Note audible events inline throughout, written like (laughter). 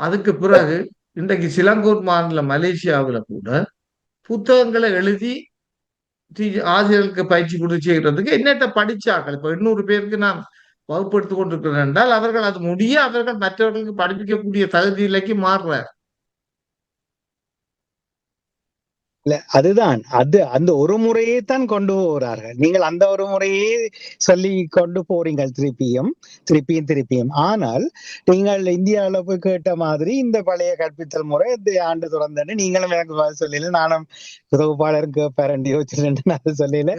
அதுக்கு பிறகு இன்றைக்கு சிலங்கூர் மாநில மலேசியாவுல கூட புத்தகங்களை எழுதி ஆசிரியர்களுக்கு பயிற்சி கொடுத்து செய்கிறதுக்கு என்னட்ட படிச்சாக்கள் இப்ப எண்ணூறு பேருக்கு நான் வகுப்பு கொண்டிருக்கிறேன் என்றால் அவர்கள் அது முடிய அவர்கள் மற்றவர்களுக்கு படிப்பிக்கக்கூடிய தகுதி நிலைக்கு மாறுறார். இல்ல அதுதான். அது அந்த ஒரு முறையே தான் கொண்டு போகிறார்கள் நீங்கள் அந்த ஒரு முறையே சொல்லி கொண்டு போறீங்க திருப்பியும் திருப்பியும் திருப்பியும். ஆனால் நீங்கள் இந்தியாவுல போய் கேட்ட மாதிரி இந்த பழைய கற்பித்தல் முறை இந்த ஆண்டு தொடர்ந்தேன்னு நீங்களும் எனக்கு சொல்லல. நானும் தொகுப்பாளருக்கு பேரண்டி யோசிச்சுட்டு நான் சொல்லல.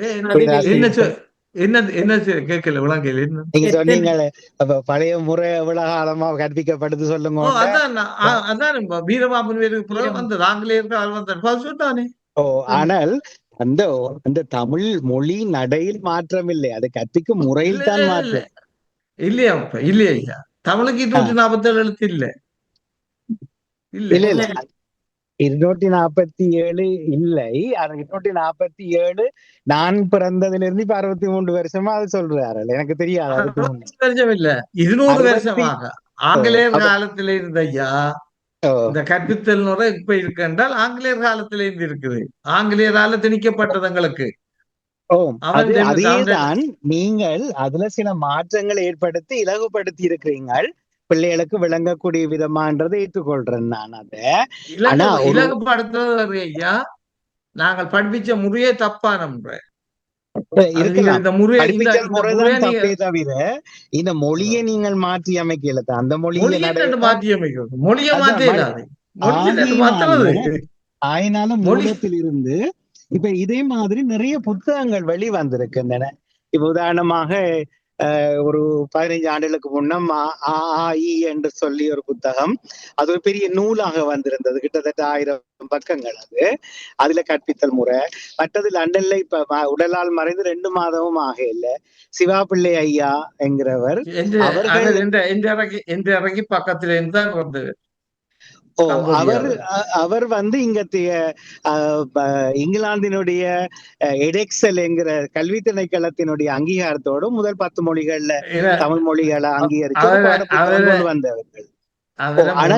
என்ன- என்ன கேட்கல விளங்கல என்ன? நீங்க சொன்னீங்களே அப்ப பழைய முறை எவ்வளவு காலமா கற்பிக்கப்படுது சொல்லுங்க அதான் அதான் வேலுக்கு பிறகு வந்து ஆங்கிலேயர்கள் பதில் சொன்னானே ஓ ஆனால் அந்த அந்த தமிழ் மொழி நடையில் மாற்றம் இல்லை. அது கற்பிக்கும் முறையில் தான் மாற்றம். இல்லையா இல்லையா ஐயா தமிழுக்கு இருநூற்றி நாற்பத்தேழு எழுத்து இல்ல இல்ல. இல்ல இல்ல. இருநூற்றி நாற்பத்தி ஏழு இல்லை. அது இருநூற்றி நாற்பத்தி ஏழு நான் பிறந்ததுல இருந்து இப்ப அறுபத்தி மூன்று வருஷமா அது சொல்றாரு. எனக்கு தெரியாது வருஷம் இல்ல இருநூறு வருஷமாக. ஆங்கிலேயர் காலத்தில இருந்த ஐயா இந்த கற்பித்தல் முறை இப்ப இருக்கு என்றால் ஆங்கிலேயர் காலத்தில இருந்து இருக்குது. ஆங்கிலேயரால திணிக்கப்பட்டது எங்களுக்கு. அதேதான் நீங்கள் அதுல சில மாற்றங்களை ஏற்படுத்தி இலகுபடுத்தி இருக்கிறீங்கள் பிள்ளைகளுக்கு விளங்கக்கூடிய விதமான்றதை ஏற்றுக்கொள்றேன் நான் அத. ஆனா இலகுப்படுத்துறது ஐயா. நாங்கள் படிப்பிச்ச முறையே தப்பான முறை. இந்த மொழியை நீங்கள் மாற்றி அமைக்கல அந்த மொழியை மாற்றி அமைக்கிறது மொழியை மாற்ற ஆயினாலும் மூலத்தில் இருந்து இப்ப இதே மாதிரி நிறைய புத்தகங்கள் வெளி வந்திருக்கின்றன இப்ப உதாரணமாக ஒரு பதினைஞ்சு ஆண்டுகளுக்கு முன்னம் ஆ- ஆ, ஆ, இ என்று சொல்லி ஒரு புத்தகம். அது ஒரு பெரிய நூலாக வந்திருந்தது. கிட்டத்தட்ட ஆயிரம் பக்கங்கள் அது. அதுல கற்பித்தல் முறை. மற்றது லண்டன்ல இப்ப உடலால் மறைந்து ரெண்டு மாதமும் ஆக இல்ல. சிவா பிள்ளை ஐயா என்கிறவர் அவர்கள்- எந்த இறங்கி பக்கத்துல இருந்து தான் வந்தது ஓ கம்போடியாவில். அவர் அவர் வந்து ப- இங்கிலாந்தினுடைய எடெக்சல் என்கிற கல்வி திணைக்களத்தினுடைய அங்கீகாரத்தோடு முதல் பத்து மொழிகள்ல தமிழ் மொழிகளை அங்கீகரித்து வந்தவர்கள். ஆனா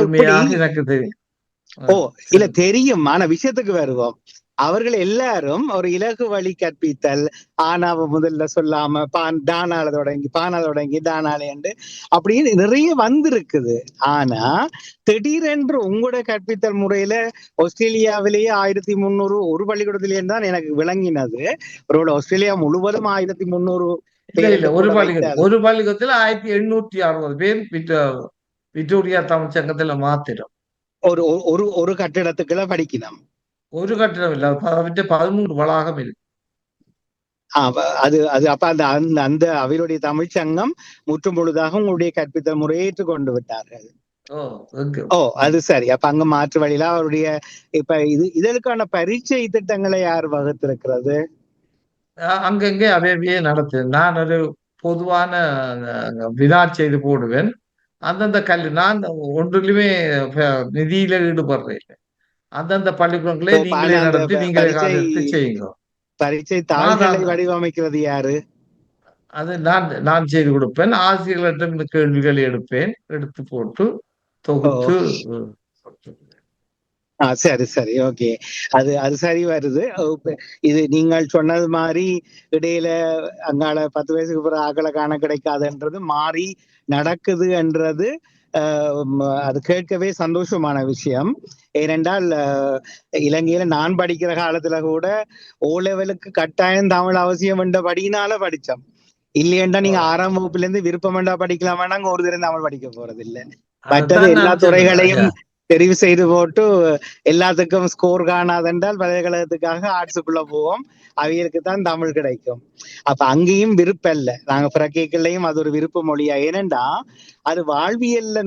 ஓ இல்ல தெரியும். ஆனா விஷயத்துக்கு வருவோம். அவர்கள் எல்லாரும் ஒரு இலகு வழி கற்பித்தல் ஆனாவ முதல்ல சொல்லாம பான் தானால தொடங்கி பானால தொடங்கி தானால என்று அப்படின்னு நிறைய வந்திருக்குது. ஆனா திடீரென்று உங்களோட கற்பித்தல் முறையில ஆஸ்திரேலியாவிலேயே ஆயிரத்தி முந்நூறு ஒரு பள்ளிக்கூடத்திலேயே தான் எனக்கு விளங்கினது. ஒரு ஆஸ்திரேலியா முழுவதும் ஆயிரத்தி முந்நூறு ஒரு கூட பள்ளிக்கூடம். ஒரு பள்ளிக்கூடத்துல ஆயிரத்தி எண்ணூற்றி அறுபது பேர் விக்டோ- விக்டோரியா தமிழ் சங்கத்துல மாத்திரம். ஒரு- ஒரு ஒரு கட்டிடத்துக்குள்ள படிக்கணும். ஒரு அவற்றை பதிமூன்று வளாகம் இருக்கு ஆ, அது அது அப்ப அந்த அந்த அந்த அவருடைய தமிழ்ச் சங்கம் முற்றும் முழுதாக உங்களுடைய கற்பித்தல் முறையை ஏற்றுக்கொண்டு விட்டார்கள் ஓ அது சரி அப்ப அங்க மாற்று வழியில அவருடைய இப்ப இது இதற்கான பரீட்சை திட்டங்களை யார் வகுத்திருக்கிறது அங்கங்கே அவையே நடத்து நான் ஒரு பொதுவான வினா செய்து போடுவேன் அந்தந்த கல்வி நான் ஒன்றிலுமே நிதியில ஈடுபடுறேன். அந்தந்த பள்ளிக்கூடங்களே நீங்களே நடத்தி நீங்களே எடுத்து செய்யுங்க. பரீட்சை தாள்களை. வடிவமைக்கிறது யாரு? அது நான் நான் செய்து கொடுப்பேன். ஆசிரியர்களிடம் கேள்விகளை எடுப்பேன். எடுத்து போட்டு தொகுத்து சரி சரி. ஓகே. அது அது சரி வருது. இது நீங்கள் சொன்னது மாதிரி இடையில அங்கால பத்து வயசுக்கு பிறகு ஆக்களை காண கிடைக்காதுன்றது மாறி நடக்குது என்றது ஆஹ், ம, அது கேட்கவே சந்தோஷமான விஷயம். ஏனென்றால் இலங்கையில நான் படிக்கிற காலத்துல கூட ஓ லெவலுக்கு கட்டாயம் தமிழ் அவசியம் என்றபடியினால படிச்சோம். இல்லையண்டா நீங்க ஆறாம் வகுப்புல இருந்து விருப்பம் வேண்டா படிக்கலாமா நாங்க ஒரு தடவை தமிழ் படிக்க போறது இல்ல மற்றது எல்லா. துறைகளையும். தெரிவு செய்து போட்டு எல்லாத்துக்கும் ஸ்கோர் காணாதென்றால் பல்கலைக்கழகத்துக்காக ஆர்ட்ஸுக்குள்ள போவோம். அவைகளுக்கு தான் தமிழ் கிடைக்கும். அப்ப அங்கேயும் விருப்பம் இல்ல. நாங்க பிறக்கைகளையும் அது ஒரு விருப்ப மொழியா. ஏனென்றா அது வாழ்வியல்ல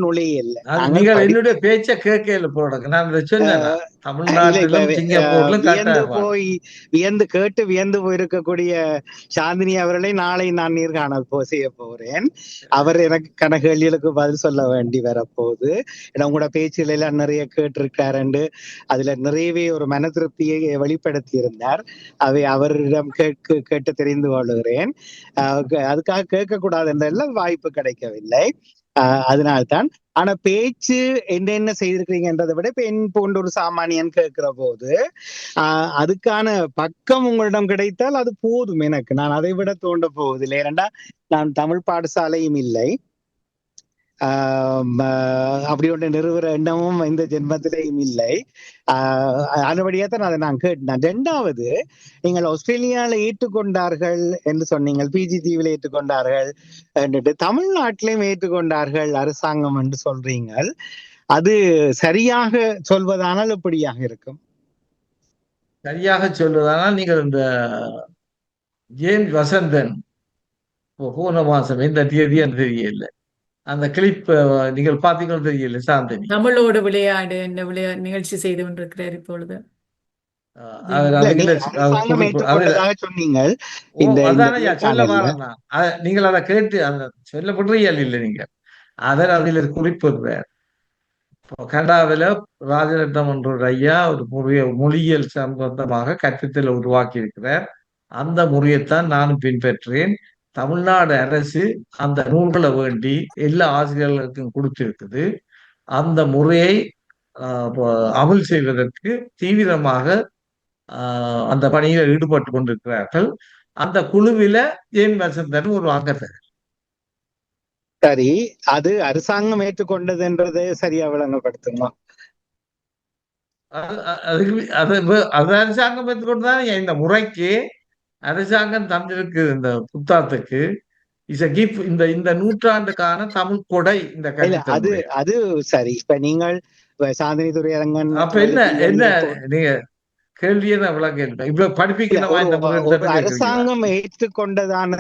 படி- என்னுடைய பேச்ச கேட்கல போடுங்க நான் சொன்னேன். போய் வியந்து கேட்டு வியந்து போயிருக்கக்கூடிய சாந்தினி அவர்களை நாளை நான் நேர்காணல் போ செய்ய போறேன். அவர் எனக்கு கன கேள்விகளுக்கு பதில் சொல்ல வேண்டி வரப்போகுது. ஏன்னா உங்களோட பேச்சுல எல்லாம் நிறைய கேட்டிருக்காருண்டு அதுல நிறையவே ஒரு மன திருப்தியை வெளிப்படுத்தி இருந்தார் அவை அவரிடம் கேட்க கேட்டு தெரிந்து கொள்கிறேன். அதுக்காக கேட்கக்கூடாது என்றெல்லாம் வாய்ப்பு கிடைக்கவில்லை. அதனால்தான். ஆனா பேச்சு என்னென்ன செய்திருக்கிறீங்கன்றதை விட இப்ப என் போன்ற ஒரு சாமானியன் கேட்கிற போது ஆஹ் அதுக்கான பக்கம் உங்களிடம் கிடைத்தால் அது போதும் எனக்கு. நான் அதை விட தோண்ட போவதில்லை. ஏனண்டா நான் தமிழ் பாடசாலையும் இல்லை. அப்படி ஒன்று நிறுவுற எண்ணமும் இந்த ஜென்மத்திலேயும் இல்லை. ஆஹ் தான் அதை நான் கேட்டேன். ரெண்டாவது நீங்கள் ஆஸ்திரேலியாவில் ஏற்றுக்கொண்டார்கள் என்று சொன்னீங்கள். பிஜி தீவில் ஏற்றுக்கொண்டார்கள் என்றுட்டு தமிழ்நாட்டிலையும் ஏற்றுக்கொண்டார்கள் அரசாங்கம் என்று சொல்றீங்கள். அது சரியாக சொல்வதானால் எப்படியாக இருக்கும்? சரியாக சொல்வதானால் நீங்கள் இந்த ஜேம்ஸ் வசந்தன் போன மாசம் எந்த தேதி என்று தெரியல அந்த கிளிப் நீங்கள் பார்த்தீங்கன்னு தெரியல சாந்தனி. தமிழோடு விளையாடு என்ற விளையா நிகழ்ச்சி செய்து கொண்டிருக்கிறார் இப்பொழுது. அதானே நீங்கள் அதை கேட்டு அந்த சொல்லப்படுறீர்கள் இல்லை நீங்க அதில் அதில் குறிப்பிடுறார் கனடாவில் ராஜரத்னம் என்ற ஒரு ஐயா ஒரு முறைய மொழியியல் சம்பந்தமாக கற்பித்தலை உருவாக்கி இருக்கிறார் அந்த முறையைத்தான் நானும் பின்பற்றேன். தமிழ்நாடு அரசு அந்த நூல்களை வேண்டி எல்லா ஆசிரியர்களுக்கும் கொடுத்திருக்குது. அந்த முறையை அமல் செய்வதற்கு தீவிரமாக அந்த பணியில் ஈடுபட்டு கொண்டிருக்கிறார்கள். அந்த குழுவில ஜேன் வசந்தன் ஒரு அங்கத்தர் சரி அது அரசாங்கம் ஏற்றுக்கொண்டதுன்றதை சரியா விளங்கப்படுத்தணும் அது- அது- அதுக்கு அது அது அரசாங்கம் எடுத்துக்கொண்டுதான் இந்த முறைக்கு அரசாங்கம் தந்திருக்கு இந்த புத்தாத்துக்கு. Is a gift. இந்த இந்த நூற்றாண்டுக்கான தமிழ் கொடை இந்த அது. அது சரி. இப்ப நீங்கள் இப்ப சாந்தினி துரையரங்கன் அப்ப என்ன என்ன நீங்க கேள்வி என்ன விளங்க இவ்வளவு கேட்கிறீங்களா? அரசாங்கம் ஏற்றுக்கொண்டதான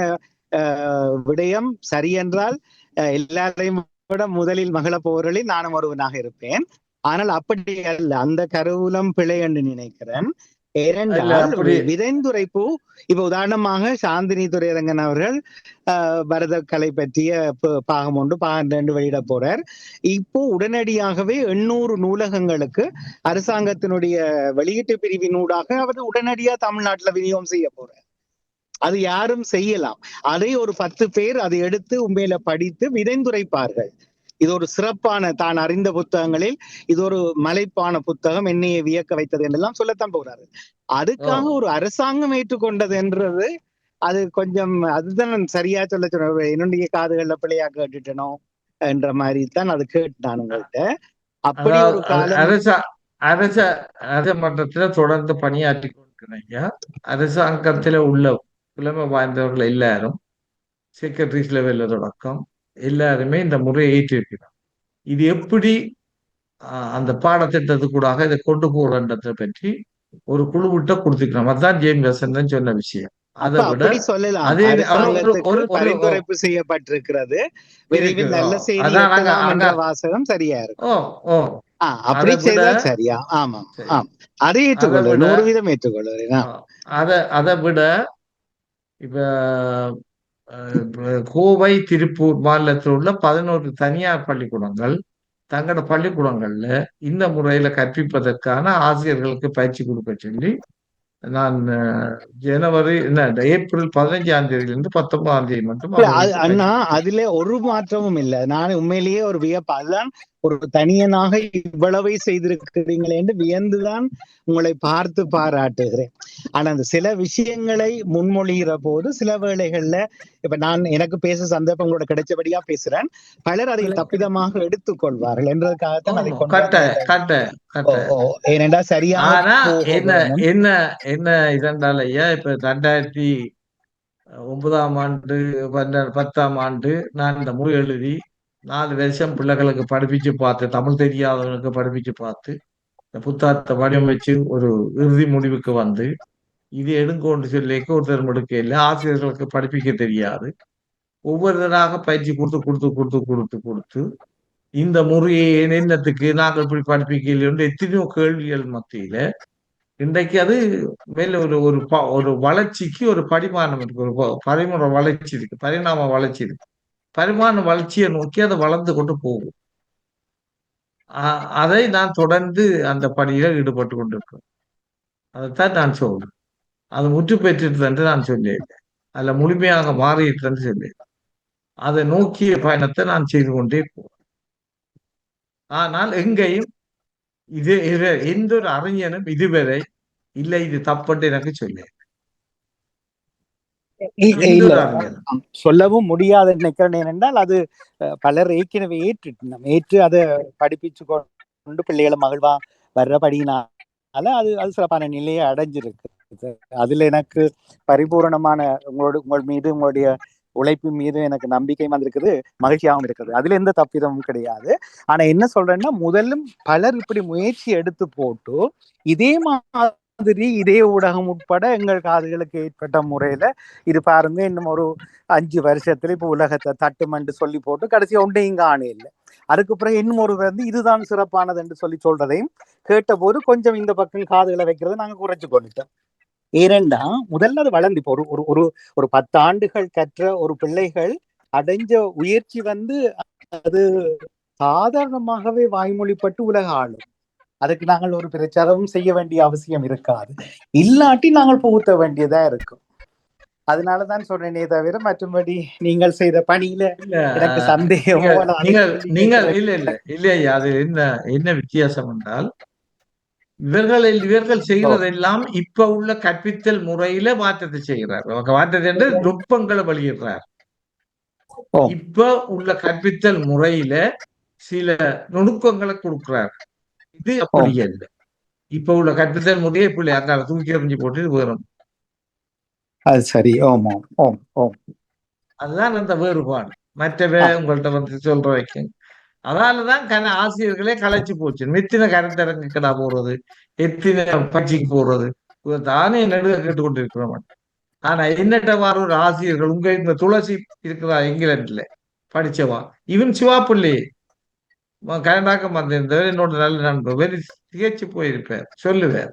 விடயம் சரி என்றால் அஹ், எல்லாரையும் விட முதலில் மகள போவர்களில் நானும் ஒருவனாக இருப்பேன். ஆனால் அப்படி அல்ல. அந்த கருவூலம் பிழை என்று நினைக்கிறேன். அப்படி- விதைந்துரைப்பு இப்ப உதாரணமாக சாந்தினி துரையரங்கன் அவர்கள் பரத கலை பற்றிய ப- பாகம் ஒன்று பாகம் ரெண்டு வெளியிட போறார். இப்போ உடனடியாகவே எண்ணூறு நூலகங்களுக்கு அரசாங்கத்தினுடைய வெளியீட்டு பிரிவினூடாக அவர் உடனடியா தமிழ்நாட்டுல விநியோகம் செய்ய போறார். அது யாரும் செய்யலாம். அதை ஒரு பத்து பேர் அதை எடுத்து உண்மையில படித்து விதைந்துரைப்பார்கள் இது ஒரு சிறப்பான தான் அறிந்த புத்தகங்களில் இது ஒரு மலைப்பான புத்தகம் என்னையை வியக்க வைத்தது என்றெல்லாம் சொல்லத்தான் போறாரு. அதுக்காக ஒரு அரசாங்கம் ஏற்றுக்கொண்டது என்றது அது கொஞ்சம் அதுதான் சரியா சொல்ல சொன்ன என்னுடைய காதுகள்ல பிள்ளையா கேட்டுட்டனோ என்ற மாதிரி தான் அது கேட்டான் உங்கள்கிட்ட அப்படி ஒரு காலம் அரச அரச மன்றத்துல தொடர்ந்து பணியாற்றி கொண்டிருக்கிறீங்க அரசாங்கத்துல உள்ள புலமை வாய்ந்தவர்கள் எல்லாரும் செக்ரட்டரிஸ் லெவல்ல தொடக்கம். எல்லாருமே இந்த முறையை ஏற்றிருக்கிறார். இது எப்படி அந்த பாடத்திட்டத்துக்கூடாக இதை கொண்டு போறன்றதை பற்றி ஒரு குழுவிட்ட கொடுத்துக்கிறோம். அதுதான் ஜேம் வசந்தன் சொன்ன விஷயம். அதை விட பரிந்துரைப்பு செய்யப்பட்டிருக்கிறது. விரைவில். நல்ல செய்தி அதான் அதான். வாசகம் சரியா இருக்கும் ஓ அப்படி செய்தால் சரியா? சரி. ஆம். அதை ஏற்றுக்கொள்வது விட- நூறு வீதம். அத அதை விட இப்ப கோவை திருப்பூர் மாநிலத்தில் உள்ள பதினோரு தனியார் பள்ளிக்கூடங்கள் தங்களோட பள்ளிக்கூடங்கள்ல இந்த முறையில கற்பிப்பதற்கான ஆசிரியர்களுக்கு பயிற்சி கொடுக்க சொல்லி நான் ஜனவரி என்ன ஏப்ரல் பதினஞ்சாம் தேதியிலிருந்து பத்தொன்பதாம் தேதி மட்டும் அண்ணா அதுல ஒரு மாற்றமும் இல்ல. நான் உண்மையிலேயே ஒரு வியப்பு. அதுதான் ஒரு தனியனாக இவ்வளவை செய்திருக்கிறீங்களே என்று வியந்துதான் உங்களை பார்த்து பாராட்டுகிறேன். ஆனா அந்த சில விஷயங்களை முன்மொழிகிற போது சில வேளைகள்ல இப்ப நான் எனக்கு பேச சந்தர்ப்பம் கூட கிடைச்சபடியா பேசுறேன். பலர் அதை தப்பிதமாக எடுத்துக்கொள்வார்கள் என்றதுக்காகத்தான் அதை ஏனென்றா சரியா என்ன என்ன என்ன இதென்றால் ஐயா இப்ப ரெண்டாயிரத்தி ஒன்பதாம் ஆண்டு பத்தாம் ஆண்டு நான் இந்த முறை எழுதி நாலு வருஷம் பிள்ளைகளுக்கு படிப்பிச்சு பார்த்து தமிழ் தெரியாதவங்களுக்கு படிப்பிச்சு பார்த்து இந்த புத்தகத்தை வடிவமைச்சு ஒரு இறுதி முடிவுக்கு வந்து இது எடுங்கோன்னு சொல்லிக்க ஒருத்தர் எடுக்க இல்லை ஆசிரியர்களுக்கு படிப்பிக்க தெரியாது. ஒவ்வொருத்தராக பயிற்சி கொடுத்து கொடுத்து கொடுத்து கொடுத்து கொடுத்து இந்த முறையை என்னத்துக்கு நாங்கள் இப்படி படிப்பிக்கலையோன்ற எத்தனையோ கேள்விகள் மத்தியில இன்றைக்கு அது மேல ஒரு ஒரு ப- ஒரு வளர்ச்சிக்கு ஒரு படிமானம் இருக்கு ஒரு பரிமுறை வளர்ச்சி இருக்கு பரிணாம வளர்ச்சி இருக்கு. பரிமாண வளர்ச்சியை நோக்கி அது வளர்ந்து கொண்டு போகும். அதை நான் தொடர்ந்து அந்த பணியில ஈடுபட்டு கொண்டிருக்கிறேன் அதைத்தான் நான் சொல்றேன். அது முற்று பெற்றிட்டு என்று நான் சொல்லியிருக்கேன் அதுல முழுமையாக மாறிட்டு சொல்லியிருக்கேன் அதை நோக்கிய பயணத்தை நான் செய்து கொண்டே போவேன் ஆனால் எங்கேயும் இது இது எந்த ஒரு அறிஞனும் இதுவரை இல்லை இது தப்பட்டு எனக்கு சொல்லேன் இ- எந்த இல்ல ஒரு அறிஞனும் சொல்லவும் முடியாது நினைக்கிறேன். ஏனென்றால் அது பலர் ஏற்கனவே ஏற்றுட்டு ஏற்று அதை படிப்பிச்சு கொண்டு பிள்ளைகளை மகிழ்வா வர்றபடினால அது அது சிறப்பான நிலையை அடைஞ்சிருக்கு அதுல எனக்கு பரிபூரணமான உங்களோட உங்கள் மீது உங்களுடைய உழைப்பு மீது எனக்கு நம்பிக்கை வந்திருக்குது மகிழ்ச்சியாகவும் இருக்குது. அதுல எந்த தப்பிதமும் கிடையாது. ஆனா என்ன சொல்றேன்னா முதலும் பலர் இப்படி முயற்சி எடுத்து போட்டு இதே மாதிரி இதே ஊடகம் உட்பட எங்கள் காதுகளுக்கு ஏற்பட்ட முறையில இது பாருங்க இன்னும் ஒரு அஞ்சு வருஷத்துல இப்ப உலகத்தை தட்டுமண்டு சொல்லி போட்டு கடைசி ஒன்றையும் காண இல்லை. அதுக்கு பிறகு இன்னும் ஒரு வந்து இதுதான் சிறப்பானது என்று சொல்லி சொல்றதையும் கேட்டபோது கொஞ்சம் இந்த பக்கம் காதுகளை வைக்கிறதை நாங்க குறைச்சு கொண்டுட்டோம். ஏனெண்டா முதல்ல அது வளர்ந்து இப்போ ஒரு ஒரு ஒரு ஒரு பத்து ஆண்டுகள் கற்ற ஒரு பிள்ளைகள் அடைஞ்ச உயர்ச்சி வந்து அது சாதாரணமாகவே வாய்மொழிப்பட்டு உலக ஆளும். அதுக்கு நாங்கள் ஒரு பிரச்சாரமும் செய்ய வேண்டிய அவசியம் இருக்காது. இல்லாட்டி நாங்கள் புகுத்த வேண்டியதா இருக்கும். அதனாலதான் சொல்றேனே தவிர மற்றபடி நீங்கள் செய்த பணியில எனக்கு சந்தேகமோ நீங்கள் கேட்க இல்ல இல்ல இல்லையா அது என்ன என்ன வித்தியாசம் என்றால் இவர்கள் இவர்கள் செய்வதெல்லாம் இப்ப உள்ள கற்பித்தல் முறையில மாற்றத்தை செய்கிறார். மாற்றத்தை என்று நுட்பங்களை வெளியிடுறார். இப்ப உள்ள கற்பித்தல் முறையில சில நுணுக்கங்களை கொடுக்கிறார். இது அப்படி அல்ல இப்ப உள்ள கற்பித்தல் முறையை பிள்ளை அங்கால தூக்கி எறிஞ்சு போட்டு வேறும் அது சரி. ஓம் ஓம் ஓம் ஓம். அதுதான் அந்த வேறுபாடு. மற்றவே உங்கள்ட்ட வந்து சொல்ற வைக்கும் அதனாலதான் கன ஆசிரியர்களே கலைச்சு போச்சு. எத்தனை கருத்தரங்குக்கடா போறது? எத்தனை பயிற்சிக்கு போறது? இதை தானே நடுக கேட்டுக்கொண்டிருக்கிறோம் ஆனா என்னட்ட வார ஒரு ஆசிரியர்கள் உங்க இந்த துளசி இருக்கிறா இங்கிலாந்துல படிச்சவா? இவன் சிவாப்பிள்ளை கனடாக்கம் வந்திருந்தவர் என்னோட நல்ல நண்பர். வெறி திகைச்சு போயிருப்பார் சொல்லுவார்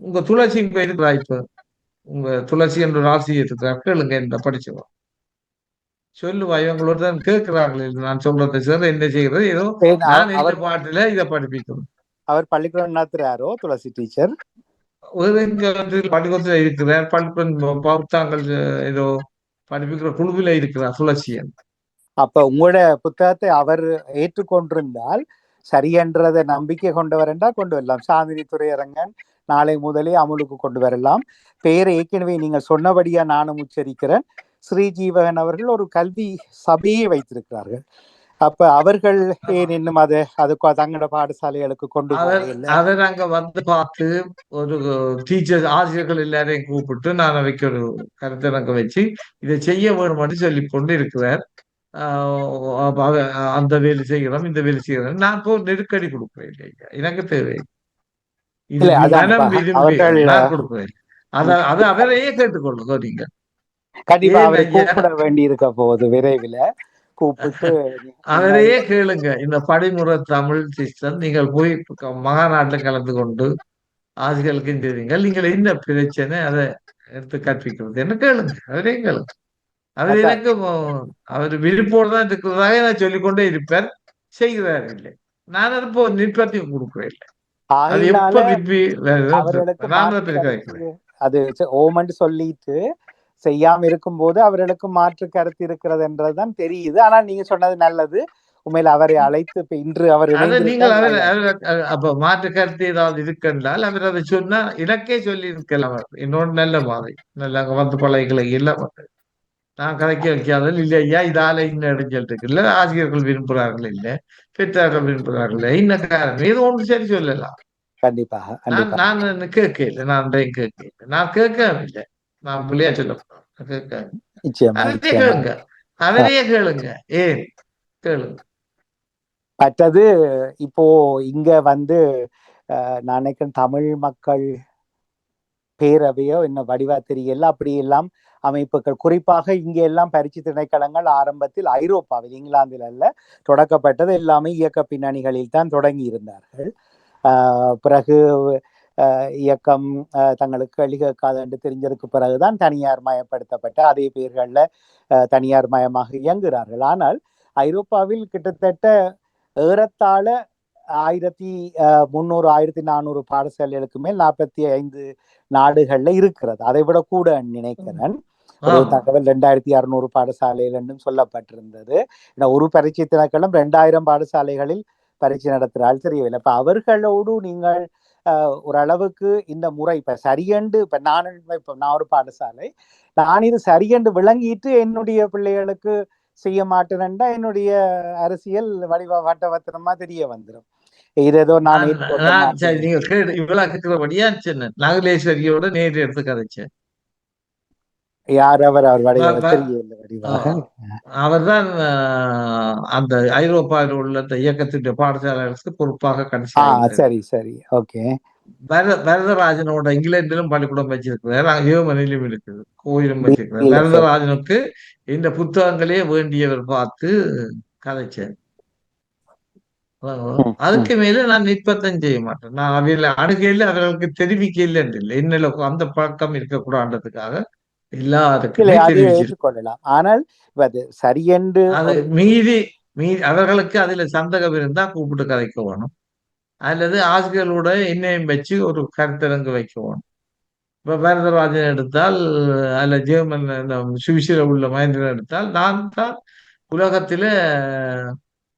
உங்க துளசி இருக்கிறா இப்ப? உங்க துளசி என்ற ஆசிரியர் இருக்கிறார். கேளுங்க இந்த படிச்சவா சொல்லுவா இவங்களோட தான் கேட்கிறாங்களே நான் சொல்றதை சார் என்ன செய்யறது ஏதோ நான் இந்த பாட்டுல இதை படிப்பிக்கணும் அவர் பள்ளிக்கூடம் நடத்துறாரோ துளசி டீச்சர்? இங்க வந்து பள்ளிக்கூடத்துல இருக்கிறார். பள்ளிக்கூடம் பௌத்தாங்கள் ஏதோ படிப்பிக்கிற குழுவில இருக்கிறார் துளசியன் அப்ப உங்களோட புத்தகத்தை அவர் ஏற்றுக்கொண்டிருந்தால் சரியன்றத நம்பிக்கை கொண்டவர் என்றால் கொண்டு வரலாம். சாந்தினி துறையரங்கன் நாளை முதலே அமுலுக்கு கொண்டு வரலாம். பெயரை ஏற்கனவே நீங்கள் சொன்னபடியா நானும் உச்சரிக்கிறேன். ஸ்ரீஜீவகன் அவர்கள் ஒரு கல்வி சபையை வைத்திருக்கிறார்கள். அப்ப அவர்கள் ஏன் இன்னும் அதை அது தங்களோட பாடசாலைகளுக்கு கொண்டு அதை நாங்க வந்து பார்த்து ஒரு டீச்சர் ஆசிரியர்கள் எல்லாரையும் கூப்பிட்டு நான் அவைக்கு ஒரு கருத்தரங்க வச்சு இதை செய்ய வேணும்னு சொல்லி கொண்டு இருக்கிறார். அந்த வேலை செய்கிறோம் இந்த வேலை செய்கிறோம் நான் இப்போ நெருக்கடி கொடுக்குறேன் எனக்கு தேவை. அவரையே கேட்டுக்கொள்ளுங்க நீங்க. கண்டிப்பா அவரை? கூப்பிட வேண்டி இருக்க போகுது விரைவில். கூப்பிட்டு (laughs) அவரையே கேளுங்க. இந்த படிமுறை தமிழ் சிஸ்டம் நீங்கள் போய் மகாநாட்டுல கலந்து கொண்டு ஆசிரியர்களுக்கு தெரியுங்கள் நீங்கள் என்ன பிரச்சனை? அதை எடுத்து கற்பிக்கிறது. என்ன கேளுங்க. அவரே கேளுங்க. அவர் அதான். எனக்கு அவர் விழிப்போடு தான் இருக்கிறதாக நான் சொல்லிக்கொண்டே இருப்பார் செய்கிறார் இல்லை. நான் அது இப்போ நிற்பத்தையும் கொடுக்குறேன் இல்லை. அது எப்ப விரும்பி அது சொல்லிட்டு செய்யாம இருக்கும்போது அவர்களுக்கு மாற்று கருத்து இருக்கிறதுன்றதுதான் தெரியுது. ஆனா நீங்க சொன்னது நல்லது. உண்மையில அவரை அழைத்து இப்ப இன்று அவர் அதை நீங்கள் அவர் அப்ப மாற்று கருத்து ஏதாவது இருக்குன்றால் அவர் அதை சொன்னா எனக்கே சொல்லி இருக்கலாம் அவர். இன்னொரு நல்ல மாதிரி நல்ல வந்து பழகிகளை எல்லாம் நான் கதைக்க வைக்காதல் இல்லை ஐயா இதால இன்னும் இருக்கு இல்ல ஆசிரியர்கள் விரும்புகிறார்கள் இல்ல பெற்றார்கள் விரும்புகிறார்கள் இல்ல காரணம். ஏதோ ஒன்று சரி சொல்லலாம். கண்டிப்பாக நான் கண்டிப்பா. நான் கேட்க இல்லை. நான் அன்றையும் கேட்க இல்லை. நான் கேட்கவும் இல்லை. நான் பிள்ளையா சொல்ல போறேன். கேட்க நிச்சயமா அவரையே நிச்சயமா. கேளுங்க. அவரையே கேளுங்க. ஏன்? கேளுங்க. மற்றது இப்போ இங்க வந்து நான் நினைக்கிறேன் தமிழ் மக்கள் பேரவையோ என்ன வடிவா தெரியல. அப்படி எல்லாம் அமைப்புகள். குறிப்பாக இங்கே எல்லாம் பரிசு திணைக்களங்கள் ஆரம்பத்தில் ஐரோப்பாவில் இங்கிலாந்தில் அல்ல தொடக்கப்பட்டது எல்லாமே இயக்க பின்னணிகளில் தான் தொடங்கி இருந்தார்கள். ஆஹ் பிறகு ஆஹ் இயக்கம் தங்களுக்கு கல்வி என்று தெரிஞ்சதுக்கு பிறகுதான் தனியார் மயப்படுத்தப்பட்ட அதே பேர்கள்ல தனியார் மயமாக இயங்குகிறார்கள். ஆனால் ஐரோப்பாவில் கிட்டத்தட்ட ஏறத்தாழ ஆயிரத்தி ஆஹ் முந்நூறு ஆயிரத்தி நானூறு பாடசாலைகளுக்கு மேல் நாற்பத்தி ஐந்து நாடுகளில் இருக்கிறது. அதை விட கூட நினைக்கிறேன். ஒரு. தகவல் ரெண்டாயிரத்தி அறுநூறு பாடசாலைகள் என்றும் சொல்லப்பட்டிருந்தது. ஏன்னா ஒரு பரீட்சை திணைக்களம் ரெண்டாயிரம் பாடசாலைகளில் பரீட்சை நடத்துகிறாள் தெரியவில்லை அப்ப அவர்களோடு நீங்கள் ஓரளவுக்கு இந்த முறை இப்ப சரியென்று இப்ப நான் இப்ப நான் ஒரு பாடசாலை நான் இது சரியென்று விளங்கிட்டு என்னுடைய பிள்ளைகளுக்கு செய்ய மாட்டேனேன்டா என்னுடைய அரசியல் வடிவ வட்டவத்தனமா தெரிய வந்துடும் இது ஏதோ நான் இவ்வளவு நாகலேஸ்வரியோட நேரு எடுத்து கதைச்சேன் யார் அவர் அவர் அவர்தான் ஆஹ், அந்த ஐரோப்பாவில் உள்ள இந்த இயக்கத்தினுடைய பாடசாலைகளுக்கு பொறுப்பாக இருந்தார். சரி சரி ஓகே. வரதராஜனோட இங்கிலாந்திலும் பள்ளிக்கூடம் வச்சிருக்கிறார். அங்க ஏமனிலும் இருக்குது கோயிலும் வச்சிருக்கிறார். வரதராஜனுக்கு இந்த புத்தகங்களே வேண்டியவர் பார்த்து கதைச்சார். அதுக்கு மேல நான் நிற்பத்தம் செய்ய மாட்டேன். நான் அவையில அணுகையில் அவர்களுக்கு தெரிவிக்க இல்லைன்னு இல்லை. என்னில அந்த பழக்கம் இருக்கக்கூடாதுன்றதுக்காக ஏற்றுக்கொள்ளலாம். ஆனால் அது சரியென்று அது ஒரு மீறி மீ அவர்களுக்கு அதுல சந்தகம் இருந்தா கூப்பிட்டு கதைக்க வேணும். அல்லது ஆசிரியர்களோட என்னையும் வச்சு ஒரு கருத்தரங்கு வைக்க வேணும். இப்ப வரதராஜன் எடுத்தால் அல்ல ஜெர்மன் சுவிசில உள்ள மகேந்திரன் எடுத்தால் நான் தான் உலகத்தில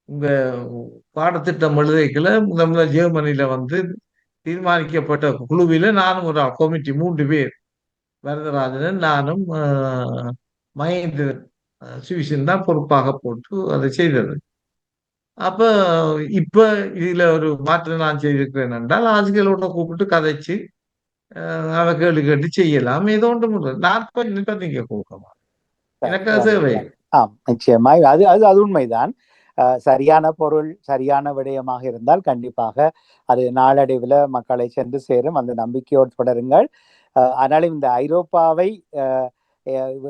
உங்க பாடத்திட்டம் எழுதைக்கல முதல் முதல் ஜெர்மனில வந்து தீர்மானிக்கப்பட்ட குழுவில நானும் ஒரு கமிட்டி மூன்று பேர் வரதராஜன் நானும் மகேந்திரன் சுவிசன் தான் பொறுப்பாக போட்டு அதை செய்தது. அப்ப இப்ப இதுல ஒரு மாற்றம் நான் செய்திருக்கிறேன் என்றால் ஆசிரியர்களோட கூப்பிட்டு கதைச்சு அவ கேள்வி கேட்டு செய்யலாம். ஏதோ ஒன்று நான் இப்ப நின்று நீங்க கொடுக்கலாம் எனக்கு அது தேவை ஆம் நிச்சயமாய் அது அது அது உண்மைதான். சரியான பொருள் சரியான விடயமாக இருந்தால் கண்டிப்பாக அது நாளடைவில் மக்களை சென்று சேரும். அந்த நம்பிக்கையோடு தொடருங்கள். ஆனாலும் இந்த ஐரோப்பாவை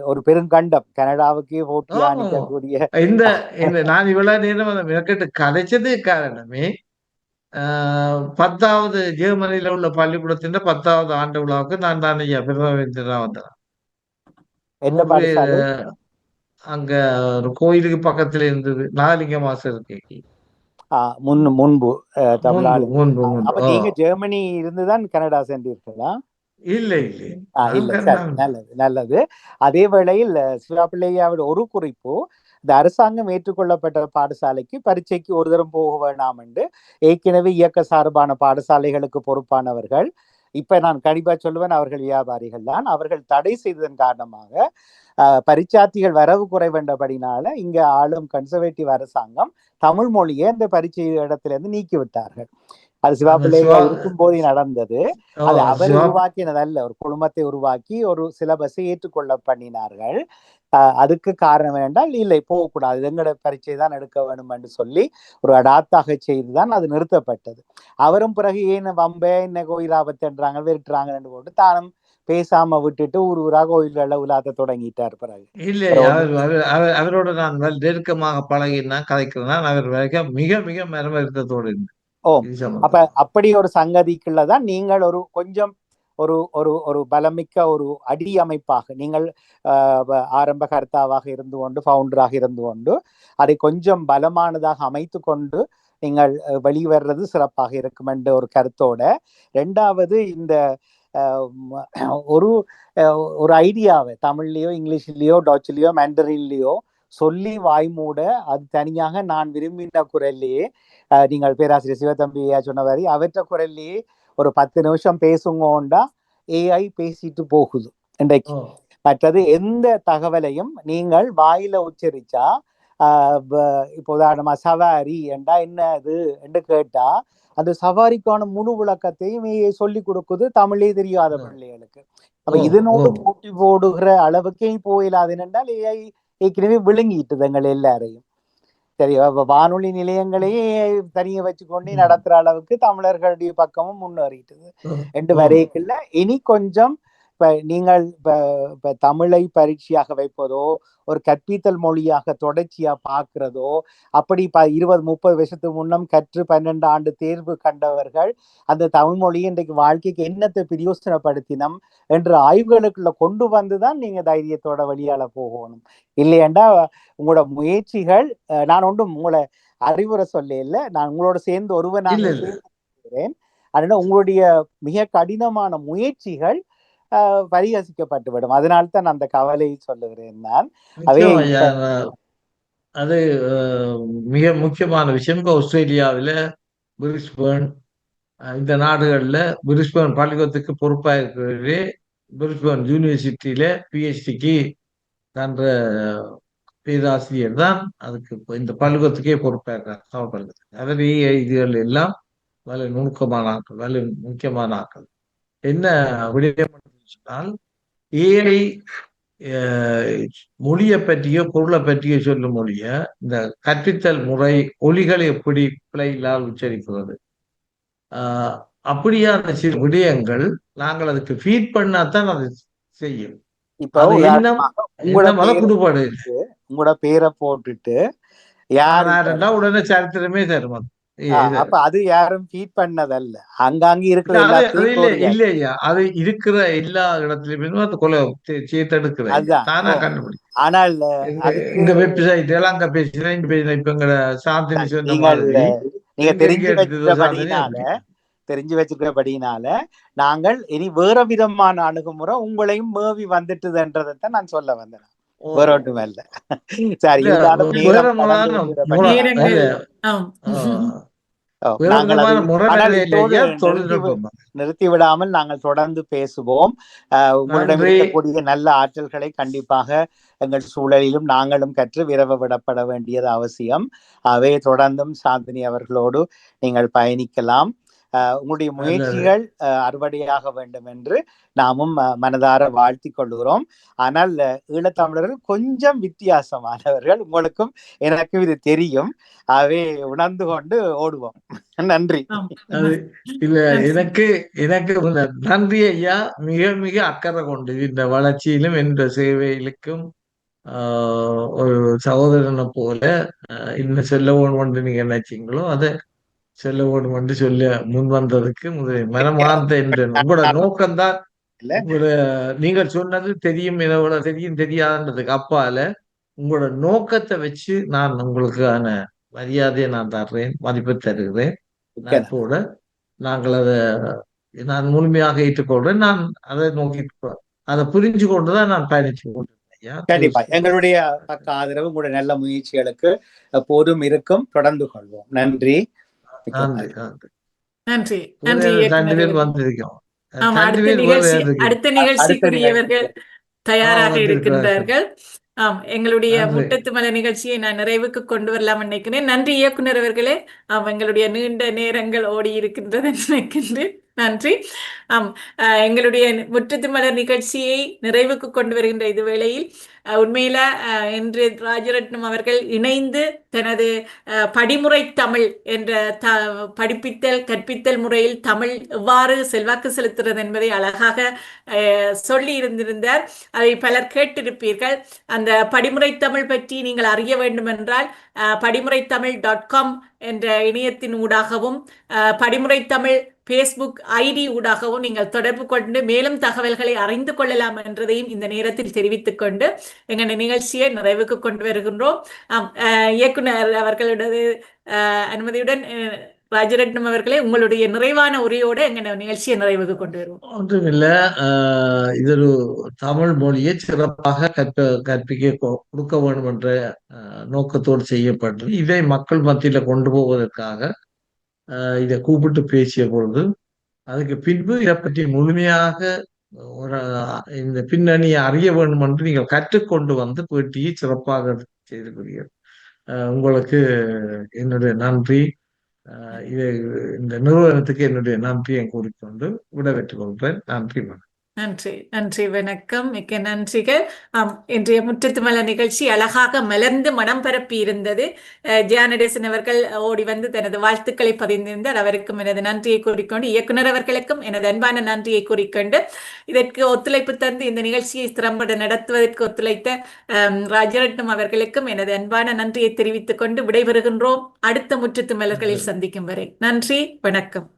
ஒரு பெருங்கண்டம் கனடாவுக்கே போட்டி ஆமா. அணிக்கக்கூடிய இந்த நான் இவ்வளவு நேரம் அந்த மெனக்கெட்டு கதைச்சது காரணமே பத்தாவது ஜெர்மனியில உள்ள பள்ளிக்கூடத்தின் பத்தாவது ஆண்டு விழாவுக்கு நான் தான் ஐயா பிரதம வந்தேன் அங்க ஒரு கோயிலுக்கு பக்கத்துல இருந்தது நாகலிங்க மாசம் இருக்கு முன் முன்பு முன்பு நீங்க. ஜெர்மனி இருந்துதான் கனடா சென்றீர்களா நல்லது நல்லது. அதே வேளையில் சிவாபிள்ளையாவோட ஒரு குறிப்பு இந்த அரசாங்கம் ஏற்றுக்கொள்ளப்பட்ட பாடசாலைக்கு பரீட்சைக்கு ஒரு தரம் போக வேண்டாம் என்று ஏற்கனவே இயக்க சார்பான பாடசாலைகளுக்கு பொறுப்பானவர்கள் இப்ப நான் கண்டிப்பா சொல்லுவேன் அவர்கள் வியாபாரிகள் தான். அவர்கள் தடை செய்ததன் காரணமாக பரீட்சார்த்திகள் வரவு குறைவேண்டபடினால இங்க ஆளும் கன்சர்வேட்டிவ் அரசாங்கம் தமிழ் மொழியை இந்த பரீட்சை இடத்துல இருந்து நீக்கி விட்டார்கள் அது சிவா இருக்கும் போதே நடந்தது அது அவர் உருவாக்கினதல்ல ஒரு குழுமத்தை உருவாக்கி ஒரு சிலபஸை ஏற்றுக்கொள்ள பண்ணினார்கள். அதுக்கு காரணம் என்றால் இல்லை போகக்கூடாது இது எங்கட பரீட்சை தான் எடுக்க வேண்டும் என்று சொல்லி ஒரு அடாத்தாக செய்துதான் அது நிறுத்தப்பட்டது. அவரும் பிறகு ஏன் வம்ப என்ன கோயில் ஆபத்துன்றாங்க விரட்டுறாங்கன்னு போட்டு தானும் பேசாம விட்டுட்டு ஊர் ஊரா கோயில்களில் உலாத்த தொடங்கிட்டார் பிறகு. இல்லை அவரோட நான் நெருக்கமாக பழகினா கதைக்கிறேன்னா அவர் மிக மிக மரமருத்தத்தோடு இருந்தேன். ஓ அப்ப அப்படி ஒரு சங்கதிக்குள்ள தான் நீங்கள் ஒரு கொஞ்சம் ஒரு ஒரு ஒரு பலமிக்க ஒரு அடி அமைப்பாக நீங்கள் ஆரம்ப கர்த்தாவாக இருந்து கொண்டு ஃபவுண்டராக இருந்து கொண்டு அதை கொஞ்சம் பலமானதாக அமைத்து கொண்டு நீங்கள் வெளிவர்றது சிறப்பாக இருக்கும் என்ற ஒரு கருத்தோட ரெண்டாவது இந்த ஒரு ஒரு ஐடியாவை தமிழ்லயோ இங்கிலீஷ்லயோ டச்சுலயோ மேண்டரின்லயோ சொல்லி வாய்மூட அது தனியாக நான் விரும்பின குரல்லையே நீங்கள் பேராசிரியர் சிவதம்பி ஐயா சொன்ன மாதிரி அவற்ற குரல்லையே ஒரு பத்து நிமிஷம் பேசுங்கோண்டா ஏஐ பேசிட்டு போகுது இன்றைக்கு. மற்றது எந்த தகவலையும் நீங்கள் வாயில உச்சரிச்சா இப்போ உதாரணமா சவாரி என்றா என்ன அது என்று கேட்டா அந்த சவாரிக்கான முழு விளக்கத்தையும் சொல்லி கொடுக்குது தமிழே தெரியாத பிள்ளைகளுக்கு. அப்ப இதனோடு போட்டி போடுகிற அளவுக்கு போயிடாது என்றால் ஏஐ ஏற்கனவே விழுங்கிட்டு எங்கள் எல்லாரையும். சரி வானொலி நிலையங்களையே தனியா வச்சுக்கொண்டு. நடத்துற அளவுக்கு தமிழர்களுடைய பக்கமும் முன்னேறிட்டுது ரெண்டு வரைக்குள்ள இனி கொஞ்சம் இப்ப நீங்கள் இப்ப தமிழை பரீட்சையாக வைப்பதோ ஒரு கற்பித்தல் மொழியாக தொடர்ச்சியா பார்க்கிறதோ அப்படி ப இருபது முப்பது வருஷத்துக்கு முன்னம் கற்று பன்னெண்டு ஆண்டு தேர்வு கண்டவர்கள் அந்த தமிழ் மொழி இன்றைக்கு வாழ்க்கைக்கு என்னத்தை பிரயோசனப்படுத்தினோம் என்ற ஆய்வுகளுக்குள்ள கொண்டு வந்துதான் நீங்க தைரியத்தோட வழியால போகணும். இல்லையண்டா உங்களோட முயற்சிகள் நான் ஒன்றும் உங்களை அறிவுரை சொல்ல இல்லை. நான் உங்களோட சேர்ந்து சேர்ந்து இருக்கிறேன் அதனால உங்களுடைய மிக கடினமான முயற்சிகள் பரிகசிக்கப்பட்டுவிடும் அதனால்தான் அந்த கவலையை சொல்லுகிறேன் நான். அது அஹ், மிக முக்கியமான விஷயம். ஆஸ்திரேலியாவில் பிரிஸ்பேர்ன் அஹ், இந்த நாடுகளில் பிரிஸ்பேர்ன் பள்ளிக்கூடத்துக்கு பொறுப்பாக இருக்கிறவரே பிரிஸ்பேர்ன் யூனிவர்சிட்டியில பிஹெச்டிக்கு தன்ற பேராசிரியர் தான் அதுக்கு இந்த பள்ளிக்கூடத்துக்கே பொறுப்பாக இருக்கார் தமிழ் பள்ளிக்கூடத்துக்கு. அதிலேயே இதுகள் எல்லாம் வலை நுணுக்கமான ஆட்கள் வலை முக்கியமான ஆட்கள். என்ன விடயம் சொன்னால் ஏஐ மொழியை பற்றியோ பொருளை பற்றியோ சொல்லும் மொழிய இந்த கற்பித்தல் முறை ஒலிகளை எப்படி பிழையில்லால் ஆஹ் அப்படியான சில விடயங்கள் நாங்கள் அதுக்கு ஃபீட் பண்ணாதான் அது செய்யும். உங்களோட பேரை போட்டுட்டு யார் யாருன்னா உடனே சரித்திரமே தரும் அது அப்ப அது யாரும் ஃபீட் பண்ணதல்ல. அங்காங்க இருக்கிற இல்ல. இல்லையா? அது இருக்கிற எல்லா இடத்துலயுமே அது கொலை சே- சேர்த்தெடுக்குது அதுதான். தானா. கண்டுபிடி. ஆனால் எங்க வெப்சைட் எல்லாம் அங்க பேசுறேன் இங்க பேசுறேன் இப்ப எங்க சாந்தினி சொன்ன மாதிரி. நீங்க தெரிஞ்சு வச்சிருக்கிறபடினால தெரிஞ்சு வச்சிருக்கிறபடினால நாங்கள் இனி வேற விதமான அணுகுமுறை உங்களையும் மேவி வந்துட்டுதுன்றதைத்தான் நான் சொல்ல வந்தேன். ஓ. வேற ஒன்றும் இல்ல. சரி இல்ல, இருந்தாலும் வேற நேரம் முறையான கடந்து முறை- வருகிறபடினால- நேரங்கள். இல்ல, ஆம். ஆ, ஓ, வேற நாங்கள் விதமான அதை- முறை ஆனால் நிலையிலேயே இதோடு நிறுத்தி விடாமல் நாங்கள் தொடர்ந்து பேசுவோம். உங்களிடம். இருக்கக்கூடிய நல்ல ஆற்றல்களை கண்டிப்பாக எங்கள் சூழலிலும் நாங்களும் கற்று விரவ விடப்பட வேண்டியது அவசியம். அவை தொடர்ந்தும் சாந்தினி அவர்களோடு நீங்கள் பயணிக்கலாம். உங்களுடைய முயற்சிகள் அறுவடையாக வேண்டும் என்று நாமும் மனதார வாழ்த்தி கொள்கிறோம். ஆனால் ஈழத்தமிழர்கள் கொஞ்சம் வித்தியாசமானவர்கள். உங்களுக்கும் எனக்கும் இது தெரியும். அவை உணர்ந்து கொண்டு ஓடுவோம். (laughs) நன்றி. இல்ல எனக்கு எனக்கு இந்த நன்றி ஐயா. மிக மிக அக்கறை கொண்டு இந்த வளர்ச்சியிலும் என்ற சேவையிலுக்கும் ஆஹ், ஒரு சகோதரனை போல இன்னும் சொல்ல என்று நீங்க நினைச்சீங்களோ அதை சொல்ல வேணும் என்று சொல்ல முன் வந்ததுக்கு முதலில் மனமார்ந்த என்று (laughs) உங்களோட நோக்கம்தான் நீங்கள் சொன்னது தெரியும் என்னோட தெரியும் தெரியாதுன்றதுக்கு அப்பால உங்களோட நோக்கத்தை வச்சு நான் உங்களுக்கான மரியாதையை நான் தர்றேன் மதிப்பு தருகிறேன். நட்போட நாங்கள் அதை நான் முழுமையாக ஏற்றுக்கொள்றேன். நான் அதை நோக்கி அதை புரிஞ்சு கொண்டுதான் நான் பயணிச்சு ஐயா. கண்டிப்பா. எங்களுடைய பக்க ஆதரவு உங்களுடைய நல்ல முயற்சிகளுக்கு எப்போதும் இருக்கும். தொடர்ந்து கொள்வோம். நன்றி. நன்றி நன்றி. நன்றி. வந்திருக்கோம் அடுத்த நிகழ்ச்சி. அடுத்த நிகழ்ச்சிக்குரியவர்கள் தயாராக இருக்கின்றார்கள் ஆம் எங்களுடைய. முட்டத்து மலை நிகழ்ச்சியை நான் நிறைவுக்கு கொண்டு வரலாம் நினைக்கிறேன் நன்றி இயக்குனர் அவர்களே ஆம் எங்களுடைய நீண்ட நேரங்கள் ஓடி இருக்கின்றது நினைக்கின்றேன் நன்றி. ஆம் எங்களுடைய முற்றத்து மலர் நிகழ்ச்சியை நிறைவுக்கு கொண்டு வருகின்ற இது வேளையில் அஹ், உண்மையில இன்று ராஜரட்னம் அவர்கள் இணைந்து தனது படிமுறை தமிழ் என்ற த படிப்பித்தல் கற்பித்தல் முறையில் தமிழ் எவ்வாறு செல்வாக்கு செலுத்துகிறது என்பதை அழகாக அஹ், சொல்லி இருந்திருந்தார். அதை பலர் கேட்டிருப்பீர்கள். அந்த படிமுறை தமிழ் பற்றி நீங்கள் அறிய வேண்டுமென்றால் படிமுறை தமிழ் டாட் காம் என்ற இணையத்தின் ஊடாகவும் படிமுறை தமிழ் ஃபேஸ்புக் ஐடி ஊடாகவும் நீங்கள் தொடர்பு கொண்டு மேலும் தகவல்களை அறிந்து கொள்ளலாம் என்றதையும் இந்த நேரத்தில் தெரிவித்துக் கொண்டு எங்கள் நிகழ்ச்சியை நிறைவுக்கு கொண்டு வருகின்றோம். இயக்குனர் அவர்களுடைய அனுமதியுடன் ராஜரட்னம் அவர்களே உங்களுடைய நிறைவான உரையோடு எங்கள் நிகழ்ச்சியை நிறைவுக்கு கொண்டு வருவோம். ஒன்றும் ஆஹ் இது ஒரு தமிழ் மொழியை சிறப்பாக கற்ப கற்பிக்க கொடுக்க வேண்டும் என்ற நோக்கத்தோடு செய்யப்பட்டது. இதை மக்கள் மத்தியில கொண்டு போவதற்காக இதை கூப்பிட்டு பேசிய பொழுது அதுக்கு பின்பு இதை பற்றி முழுமையாக ஒரு இந்த பின்னணியை அறிய வேண்டும் என்று நீங்கள் கற்றுக்கொண்டு வந்து பேட்டியை சிறப்பாக செய்திருக்கிறீர்கள் ஆஹ், உங்களுக்கு என்னுடைய நன்றி. ஆஹ், இதை இந்த நிறுவனத்துக்கு என்னுடைய நன்றியை கூறிக்கொண்டு விடைபெற்றுக் கொள்கிறேன். நன்றி மேடம் நன்றி நன்றி வணக்கம். மிக்க நன்றிகள். ஆம் இன்றைய முற்றத்து மலர் நிகழ்ச்சி அழகாக மலர்ந்து மனம் பரப்பி இருந்தது. ஜியானடேசன் அவர்கள் ஓடி வந்து தனது வாழ்த்துக்களை பதிந்திருந்தார். அவருக்கும் எனது நன்றியை கூறிக்கொண்டு இயக்குனர் அவர்களுக்கும் எனது அன்பான நன்றியை கூறிக்கொண்டு இதற்கு ஒத்துழைப்பு தந்து இந்த நிகழ்ச்சியை திறம்பட நடத்துவதற்கு ஒத்துழைத்த ராஜரட்னம் அவர்களுக்கும் எனது அன்பான நன்றியை தெரிவித்துக் கொண்டு விடைபெறுகின்றோம். அடுத்த முற்றத்து மலர்களில் சந்திக்கும் வரை. நன்றி வணக்கம்.